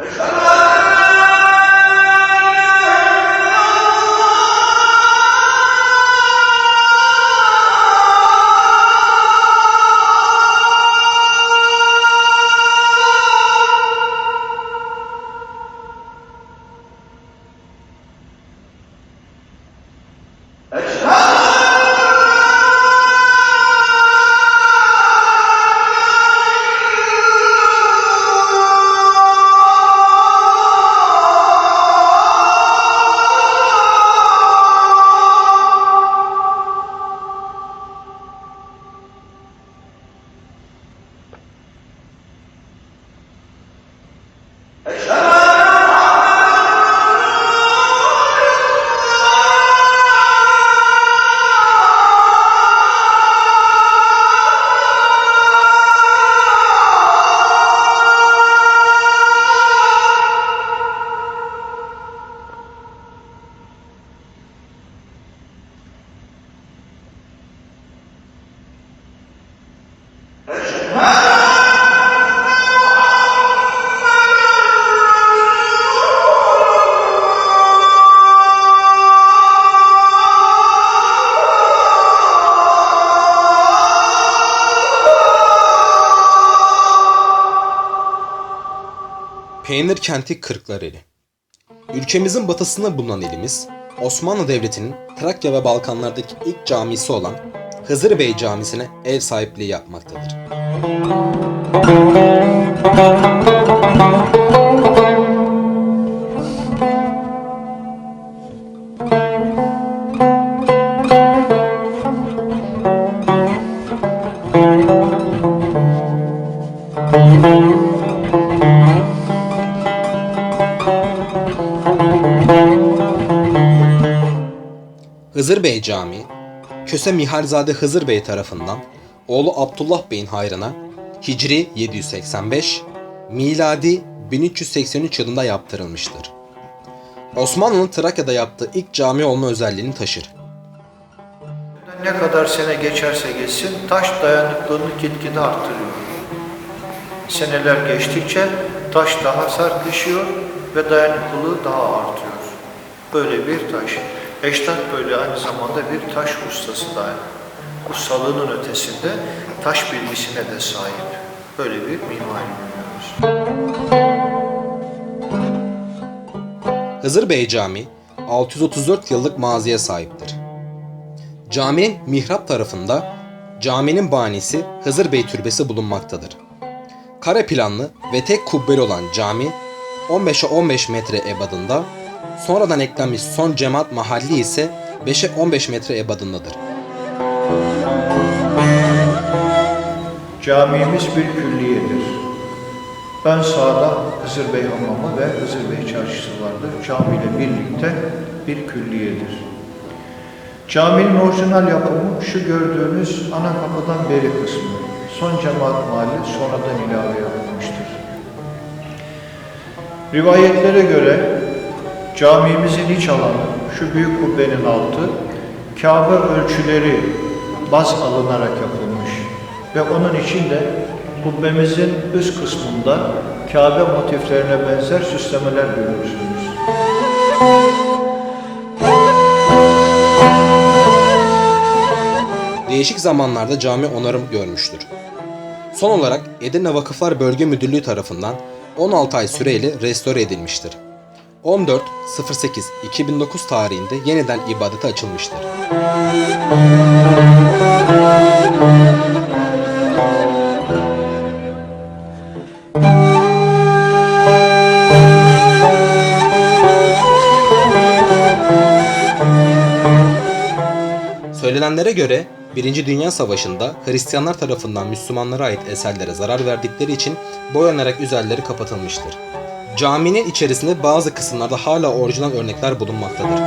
Exactly. Peynir kenti Kırklareli. Ülkemizin batısında bulunan ilimiz, Osmanlı Devleti'nin Trakya ve Balkanlardaki ilk camisi olan Hızır Bey Camisi'ne ev sahipliği yapmaktadır. Hızır Bey Camii, Köse Mihalzade Hızır Bey tarafından oğlu Abdullah Bey'in hayrına Hicri 785, miladi 1383 yılında yaptırılmıştır. Osmanlı'nın Trakya'da yaptığı ilk cami olma özelliğini taşır. Ne kadar sene geçerse geçsin taş dayanıklılığını gitgide arttırıyor. Seneler geçtikçe taş daha sertleşiyor ve dayanıklılığı daha artıyor. Böyle bir taş. Eştat böyle aynı zamanda bir taş ustası da. Ustalığının ötesinde taş bilgisine de sahip. Böyle bir mimari görüyoruz. Hızır Bey Camii 634 yıllık maziye sahiptir. Caminin mihrap tarafında caminin banisi Hızır Bey Türbesi bulunmaktadır. Kare planlı ve tek kubbeli olan cami 15'e 15 metre ebadında, sonradan eklenmiş son cemaat mahalli ise 5'e 15 metre ebadındadır. Camimiz bir külliyedir. Ön sağda Hızır Bey Hamamı ve Hızır Bey Çarşısı vardır. Cami ile birlikte bir külliyedir. Caminin orijinal yapımı şu gördüğünüz ana kapıdan beri kısmı. Son cemaat mahalli sonradan ilave yapılmıştır. Rivayetlere göre camimizin iç alanı şu büyük kubbenin altı Kabe ölçüleri baz alınarak yapılmış ve onun içinde kubbemizin üst kısmında Kabe motiflerine benzer süslemeler görürsünüz. Değişik zamanlarda cami onarım görmüştür. Son olarak Edirne Vakıflar Bölge Müdürlüğü tarafından 16 ay süreyle restore edilmiştir. 14.08.2009 tarihinde yeniden ibadete açılmıştır. Söylenenlere göre 1. Dünya Savaşı'nda Hristiyanlar tarafından Müslümanlara ait eserlere zarar verdikleri için boyanarak üzerleri kapatılmıştır. Caminin içerisinde bazı kısımlarda hala orijinal örnekler bulunmaktadır.